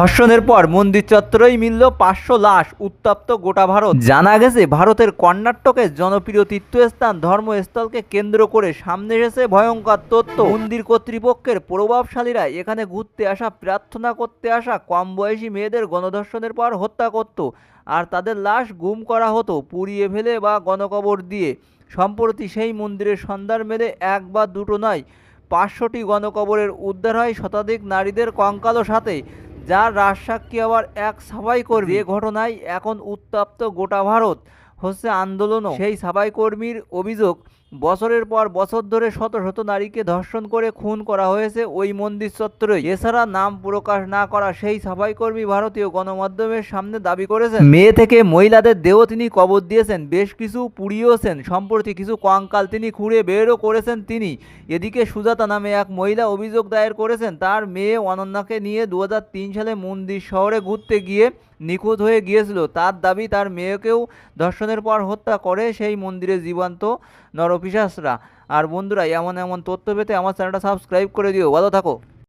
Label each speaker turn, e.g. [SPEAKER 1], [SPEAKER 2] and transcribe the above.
[SPEAKER 1] ধর্ষণের পর মন্দির চত্বরেই মিলল পাঁচশো লাশ উত্তপ্ত গোটা ভারত। জানা গেছে, ভারতের কর্ণাটকের জনপ্রিয় তীর্থস্থান ধর্মস্থলকে কেন্দ্র করে সামনে এসেছে ভয়ঙ্কর তথ্য। মন্দির কর্তৃপক্ষের প্রভাবশালীরা এখানে ঘুরতে আসা, প্রার্থনা করতে আসা কম বয়সী মেয়েদের গণধর্ষণের পর হত্যা করত আর তাদের লাশ গুম করা হতো পুড়িয়ে ফেলে বা গণকবর দিয়ে। সম্প্রতি সেই মন্দিরের সন্ধান মেলে এক বা দুটো নয়। পাঁচশোটি গণকবরের উদ্ধার হয় শতাধিক নারীদের কঙ্কালো সাথে যার রাজসাক্ষী আবার এক সাফাই করবে ঘটনায় এখন উত্তপ্ত গোটা ভারত হচ্ছে আন্দোলনও। সেই সাফাই কর্মীর অভিযোগ, বছরের পর বছর ধরে শত শত নারীকে ধর্ষণ করে খুন করা হয়েছে ওই মন্দির চত্বরে এছাড়া নাম প্রকাশ না করা সেই সাফাই কর্মী ভারতীয় গণমাধ্যমের সামনে দাবি করেছেন। মেয়ে থেকে মহিলাদের দেহ তিনি কবর দিয়েছেন, বেশ কিছু পুড়িয়েছেন সম্প্রতি কিছু কঙ্কাল তিনি খুঁড়ে বেরও করেছেন তিনি। এদিকে সুজাতা নামে এক মহিলা অভিযোগ দায়ের করেছেন, তার মেয়ে অনন্যাকে নিয়ে দু হাজার তিন সালে মন্দির শহরে ঘুরতে গিয়ে নিখোঁজ হয়ে গিয়েছিল। তার দাবি, তার মেয়েকেও ধর্ষণের পর হত্যা করে সেই মন্দিরে জীবন্ত নরপিশাসরা আর বন্ধুরা, এমন এমন তথ্য পেতে আমার চ্যানেলটা সাবস্ক্রাইব করে দিও। ভালো থাকো।